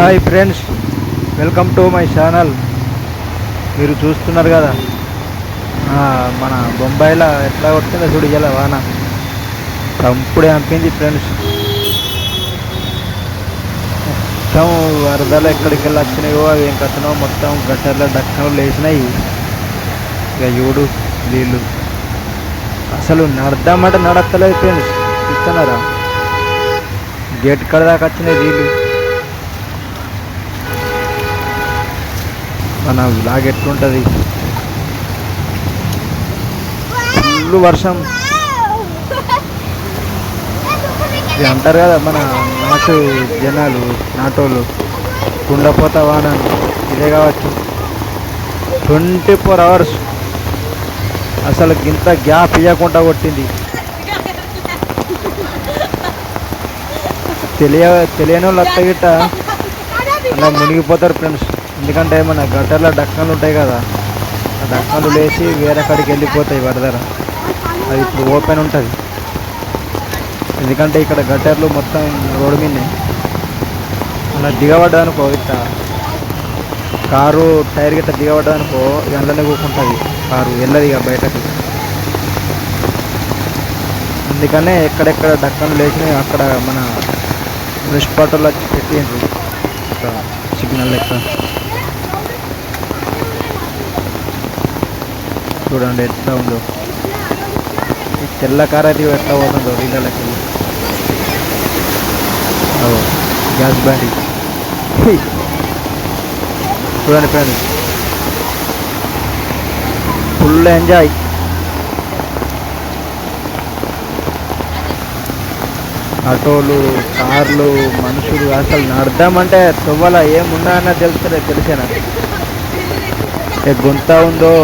Hi friends welcome to my channel. మీరు చూస్తున్నారు కదా మన బొంబాయిలో ఎట్లా కొట్టిందో చూడు ఇలా వాన. చంపుడే అంపింది ఫ్రెండ్స్. మొత్తం వరదలు ఎక్కడికి వెళ్ళి వచ్చినాయో అవి ఏం కథనో మొత్తం గట్టర్ల డక్కలు లేచినాయి. ఇక చూడు నీళ్ళు. అసలు నడదామంటే నడత్తలేదు ఫ్రెండ్స్. చూస్తున్నారా? గేట్ కడ దాకా వచ్చినాయి నీళ్ళు. మన లాగ్ ఎట్లుంటుంది? ఫుల్ వర్షం. ఇది అంటారు కదా మన నాటు జనాలు నాటోళ్ళు. కుండపోత వాన ఇదే కావచ్చు. Twenty four hours. అసలు ఇంత గ్యాప్ ఇవ్వకుండా కొట్టింది. తెలియ తెలియని వాళ్ళు అత్త గిట్ట. అలా మునిగిపోతారు ఫ్రెండ్స్. ఎందుకంటే మన గట్టర్లో డక్కలు ఉంటాయి కదా ఆ డక్కలు లేచి వేరే కాడికి వెళ్ళిపోతాయి వరదల. అది ఇప్పుడు ఓపెన్ ఉంటుంది. ఎందుకంటే ఇక్కడ గట్టర్లు మొత్తం రోడ్డు మీదనే. అలా దిగబడ్డానుకో ఇట్లా. కారు టైర్ గిట్ట దిగబడ్డానుకో ఎండనే కూకుంటుంది కారు వెళ్ళదు ఇక బయటకు. అందుకనే ఎక్కడెక్కడ డక్కలు లేచినాయి అక్కడ మన మున్సిపాలిటీలో వచ్చి పెట్టిండ్రు సిగ్నల్ లెక్క. చూడండి ఎట్లా ఉందో. ఈ తెల్ల కార్ అది ఎట్లా పోతుందో నీళ్ళకి గ్యాస్ బండి. చూడండి ఫ్రెండ్స్. Full enjoy. ఆటోలు కార్లు మనుషులు అసలు నడదామంటే తువ్వల ఏమున్నా అన్న తెలుస్తుంది తెలిసేనా? ఏ గుంత ఉందో.